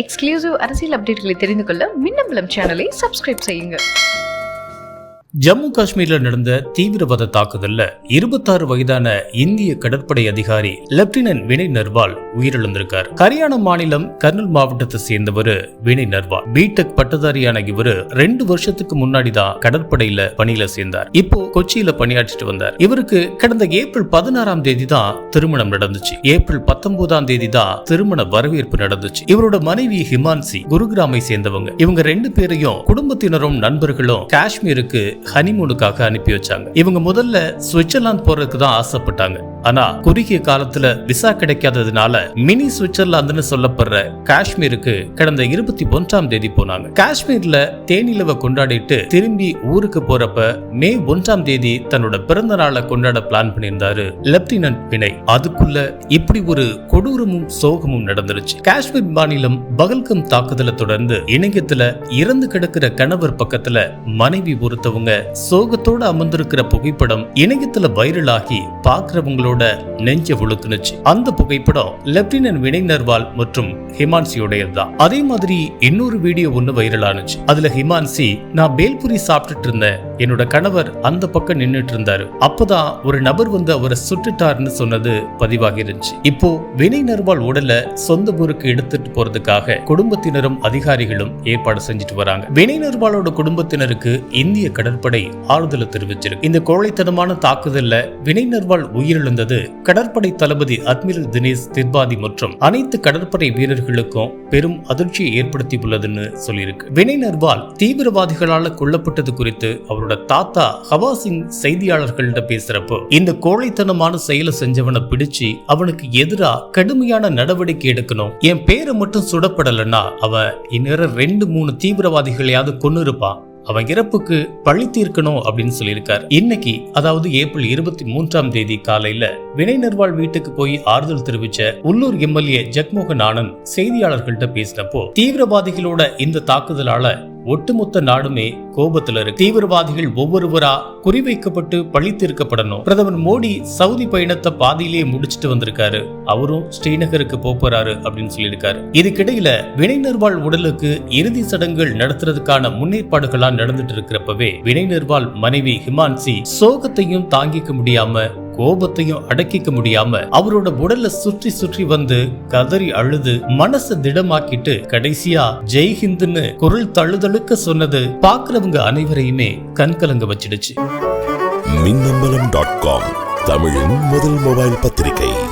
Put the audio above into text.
Exclusive அரசியல் அப்டேட்களை தெரிந்து கொள்ள மின்னம்பலம் சேனலை சப்ஸ்கிரைப் செய்யுங்க. ஜம்மு காஷ்மீரில் நடந்த தீவிரவாத தாக்குதல்ல இருபத்தாறு வயதான இந்திய கடற்படை அதிகாரி லெப்டினன்ட் வினய் நர்வால் உயிரிழந்திருக்கார். ஹரியானா மாநிலம் கர்னல் மாவட்டத்தை சேர்ந்தவர் வினய் நர்வால். பிடெக் பட்டதாரியான இவரு ரெண்டு வருஷத்துக்கு முன்னாடி தான் கடற்படையில பணியில சேர்ந்தார். இப்போ கொச்சியில பணியாற்றிட்டு வந்தார். இவருக்கு கடந்த ஏப்ரல் பதினாறாம் தேதி தான் திருமணம் நடந்துச்சு. ஏப்ரல் பத்தொன்பதாம் தேதி தான் திருமண வரவேற்பு நடந்துச்சு. இவரோட மனைவி ஹிமான்சி குருகிராமை சேர்ந்தவங்க. இவங்க ரெண்டு பேரையும் குடும்பத்தினரும் நண்பர்களும் காஷ்மீருக்கு ஹனிமூனுக்காக அனுப்பி வச்சாங்க. இவங்க முதல்ல சுவிட்சர்லாந்து போறதுக்கு தான் ஆசைப்பட்டாங்க. ஆனா குறுகிய காலத்துல விசா கிடைக்காததுனால மினி சுவிட்சர்லாந்துன்னு சொல்லப்படுற காஷ்மீருக்கு கடந்த இருபத்தி ஒன்றாம் தேதி போனாங்க. காஷ்மீர்ல தேனிலவை கொண்டாடிட்டு திரும்பி ஊருக்கு போறப்ப மே ஒன்றாம் தேதி தன்னோட பிறந்த நாளை கொண்டாட பிளான் பண்ணியிருந்தாரு லெப்டினன்ட் வினய். அதுக்குள்ள இப்படி ஒரு கொடூரமும் சோகமும் நடந்துருச்சு. காஷ்மீர் மாநிலம் பகல்கம் தாக்குதலை தொடர்ந்து இணையத்துல இறந்து கிடக்கிற கணவர் பக்கத்துல மனைவி ஒருத்தவங்க சோகத்தோட அமர்ந்திருக்கிற புகைப்படம் இணையத்துல வைரலாகி பாக்குறவங்களோட அவரோட நெஞ்ச உழுத்துனுச்சு அந்த புகைப்படம் லெப்டினன்ட் வினய் நர்வால் மற்றும் ஹிமான்சியோடையது தான் அதே மாதிரி இன்னொரு வீடியோ ஒண்ணு வைரலானுச்சு அதுல ஹிமான்சி நான் பேல்புரி சாப்பிட்டுட்டு இருந்தேன். என்னோட கணவர் அந்த பக்கம் நின்னுட்டு இருந்தாரு. அப்பதான் ஒரு நபர் வந்து அவரை சுட்டுட்டாருன்னு சொன்னது பதிவாகி இருந்துச்சு இப்போ வினய் நர்வால் உடலை சொந்த ஊருக்கு எடுத்துட்டு போறதுக்காக குடும்பத்தினரும் அதிகாரிகளும் ஏற்பாடு செஞ்சுட்டு வராங்க. வினய் நர்வாலோட குடும்பத்தினருக்கு இந்திய கடற்படை ஆறுதலை தெரிவிச்சிருக்கு. இந்த கோழைத்தனமான தாக்குதல்ல வினய் நர்வால் உயிரிழந்த உயிரிழந்தது கடற்படை தளபதி அட்மிரல் தினேஷ் திர்பாதி மற்றும் அனைத்து கடற்படை வீரர்களுக்கும் பெரும் அதிர்ச்சியை ஏற்படுத்தியுள்ளதுன்னு சொல்லியிருக்கு. வினய் நர்வால் தீவிரவாதிகளால கொல்லப்பட்டது குறித்து அவரோட தாத்தா ஹவா சிங் செய்தியாளர்களிடம் பேசுறப்போ இந்த கோழைத்தனமான செயலை செஞ்சவனை பிடிச்சு அவனுக்கு எதிரா கடுமையான நடவடிக்கை எடுக்கணும். என் பேரை மட்டும் சுடப்படலைன்னா அவன் இந்நேரம் ரெண்டு மூணு தீவிரவாதிகளையாவது கொன்னு இருப்பான் அவன் இறப்புக்கு பழி தீர்க்கணும் அப்படின்னு சொல்லியிருக்காரு. இன்னைக்கு அதாவது ஏப்ரல் இருபத்தி மூன்றாம் தேதி காலையில வினய் நர்வால் வீட்டுக்கு போய் ஆறுதல் தெரிவிச்ச உள்ளூர் எம்எல்ஏ ஜக்மோகன் ஆனந்த் செய்தியாளர்கள்ட்ட பேசினப்போ தீவிரவாதிகளோட இந்த தாக்குதலால ஒட்டுமொத்த நாடுமே கோபத்துல இருக்கு. தீவிரவாதிகள் ஒவ்வொருவரா குறிவைக்கப்பட்டு பழி தீர்க்கப்படணும் பிரதமர் மோடி சவுதி பயணத்தை பாதியிலேயே முடிச்சிட்டு வந்திருக்காரு. அவரும் ஸ்ரீநகருக்கு போறாரு அப்படின்னு சொல்லியிருக்காரு. இதுக்கிடையில வினைநிர்வாள் உடலுக்கு இறுதி சடங்குகள் நடத்துறதுக்கான முன்னேற்பாடுகளா நடந்துட்டு இருக்கிறப்பவே வினைநிர்வாள் மனைவி ஹிமான்சி சோகத்தையும் தாங்கிக்க முடியாம கோபத்தையும் அடக்கிக்க முடியாம அவரோட உடல்ல சுற்றி சுற்றி வந்து கதறி அழுது மனச திடமாக்கிட்டு கடைசியா ஜெய்ஹிந்துன்னு குரல் தழுதழுக்க சொன்னது பாக்குறவங்க அனைவரையுமே கண்கலங்க வச்சிடுச்சு. மின்னம்பலம் டாட் காம் தமிழின் முதல் மொபைல் பத்திரிகை.